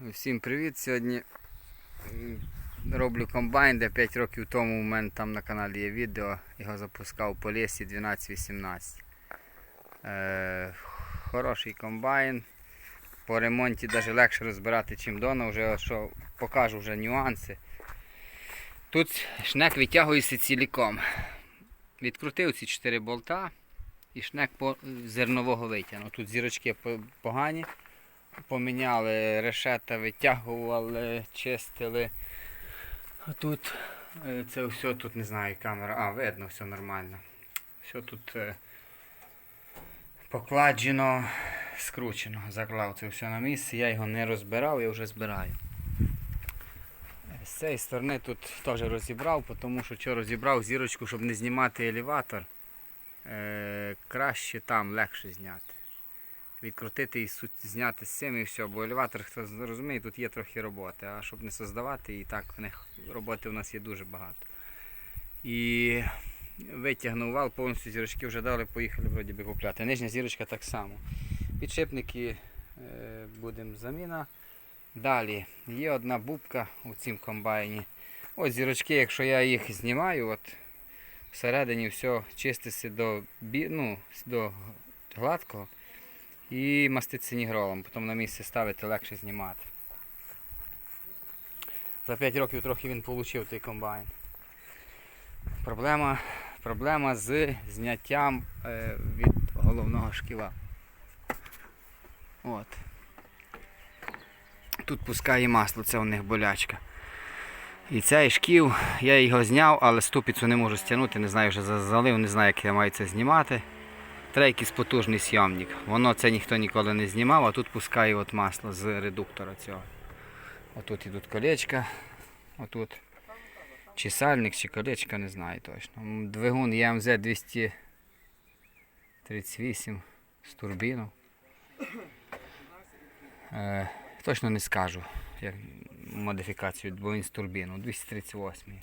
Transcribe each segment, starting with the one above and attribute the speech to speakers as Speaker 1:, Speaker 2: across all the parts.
Speaker 1: Всім привіт! Сьогодні роблю комбайн, де 5 років тому у мене там на каналі є відео. Його запускав по лісі 12-18. Е, хороший комбайн. По ремонті навіть легше розбирати, чим доно. Вже що покажу вже нюанси. Тут шнек витягується ціліком. Відкрутив ці 4 болта і шнек по- зернового витягнув. Тут зірочки погані поміняли, решета витягували, чистили. А тут е, це все тут не знаю камера. А, видно, все нормально. Все тут е, покладжено, скручено, заклав це все на місце. Я його не розбирав, я вже збираю. З цієї сторони тут теж розібрав, тому що що розібрав зірочку, щоб не знімати елеватор. Е, краще там легше зняти відкрутити і зняти з цим і все. Бо елеватор, хто розуміє, тут є трохи роботи. А щоб не создавати, і так роботи у нас є дуже багато. І витягнув вал, повністю зірочки вже дали, поїхали вроді би купляти. Нижня зірочка так само. Підшипники е, будемо заміна. Далі є одна бубка у цім комбайні. Ось зірочки, якщо я їх знімаю, от всередині все чиститься до, ну, до гладкого і маститься нігролом, потім на місце ставити легше знімати. За 5 років трохи він отримав той комбайн. Проблема, проблема з зняттям е, від головного шкіла. От. Тут пускає масло, це у них болячка. І цей шків, я його зняв, але ступицю не можу стягнути, не знаю, вже залив, не знаю, як я маю це знімати. Якийсь потужний сйомник. Воно це ніхто ніколи не знімав, а тут пускає от масло з редуктора цього. Отут ідуть колечка, отут чи сальник, чи колечка, не знаю точно. Двигун ЯМЗ 238 з турбіну. Е, точно не скажу як модифікацію, бо він з турбіну, 238.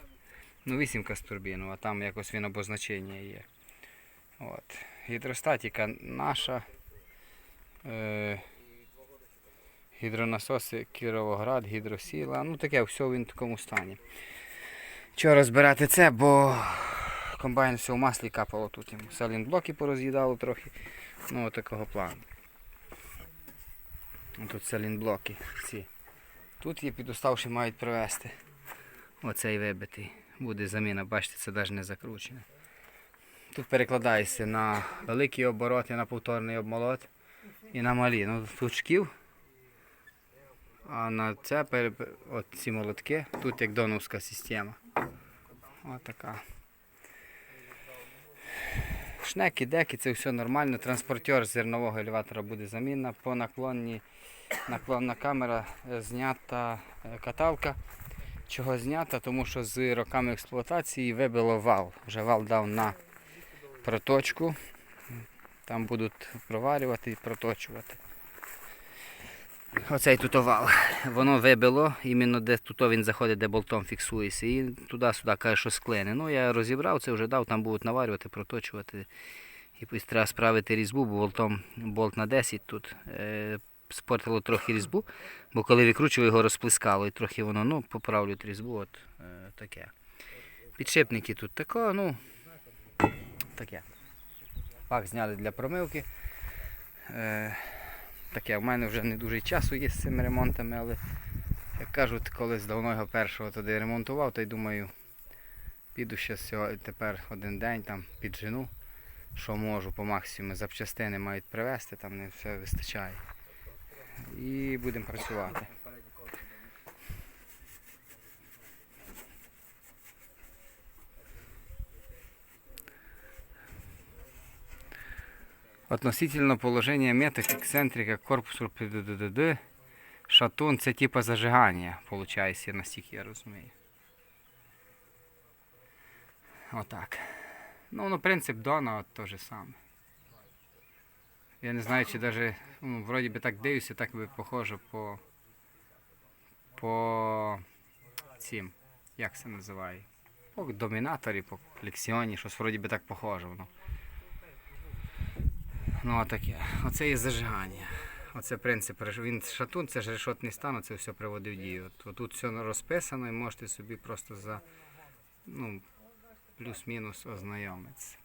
Speaker 1: Ну, вісімка з турбіну, а там якось він обозначення є. От. Гідростатика наша. Е, гідронасоси Кіровоград, гідросіла. Ну таке все в такому стані. Чого розбирати це, бо комбайн все в маслі капало тут йому. Салінблоки пороз'їдало трохи. Ну от такого плану. Ну, Тут салінблоки ці. Тут є підуставші мають привезти. Оцей вибитий. Буде заміна, бачите, це навіть не закручене. Тут перекладається на великі обороти, на повторний обмолот і на малі. Ну, тут. А на це ці молотки, тут як доновська система. Ось така. Шнеки, деки, це все нормально. Транспортер зернового елеватора буде замінна. По наклонні наклонна камера е, знята е, каталка. Чого знята? Тому що з роками експлуатації вибило вал. Вже вал дав на проточку. Там будуть проварювати і проточувати. Оцей тут овал. Воно вибило, іменно де тут він заходить, де болтом фіксується. І туди-сюди каже, що склине. Ну я розібрав це, вже дав, там будуть наварювати, проточувати. І треба справити різьбу, бо болтом болт на 10 тут. Е, спортило трохи різьбу, бо коли викручував, його розплескало і трохи воно ну, поправлюють різьбу. От е, таке. Підшипники тут тако, ну таке. Пак зняли для промивки. Е, таке, в мене вже не дуже часу є з цими ремонтами, але як кажуть, колись давно його першого туди ремонтував, то й думаю, піду ще тепер один день там піджену, що можу по максимуму. Запчастини мають привезти, там не все вистачає. І будемо працювати. Относительно положения меток, ексцентрика, корпусу, ПДДД, шатун це типа зажигання, виходить, настільки я розумію. Отак. Ну, ну принцип Дона от то же саме. Я не знаю, чи даже, ну, вроді би так дивлюся, так би похоже по по цим, як це називає? По домінаторі, по лексіоні, щось вроді би так похоже воно. Ну а таке. Оце є зажигання. Оце принцип. Він шатун, це ж решотний стан, це все приводив в дію. От, тут все розписано і можете собі просто за ну, плюс-мінус ознайомитися.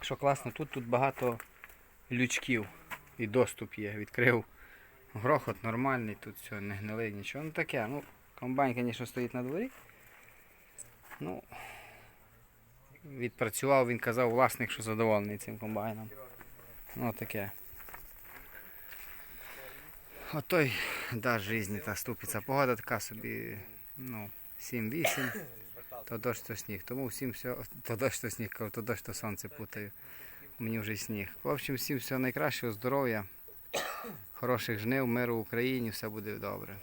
Speaker 1: Що класно, тут, тут багато лючків і доступ є. Відкрив грохот нормальний, тут все не гнили, нічого. Ну таке, ну, комбайн, звісно, стоїть на дворі. Ну, відпрацював, він казав власник, що задоволений цим комбайном. Ну таке. Отой да, житті та ступиця. Погода така собі, ну, 7-8, то дощ, то сніг. Тому всім все, то дощ, то сніг, то дощ, то сонце путаю. Мені вже сніг. В общем, всім всього найкращого, здоров'я, хороших жнив, миру в Україні, все буде добре.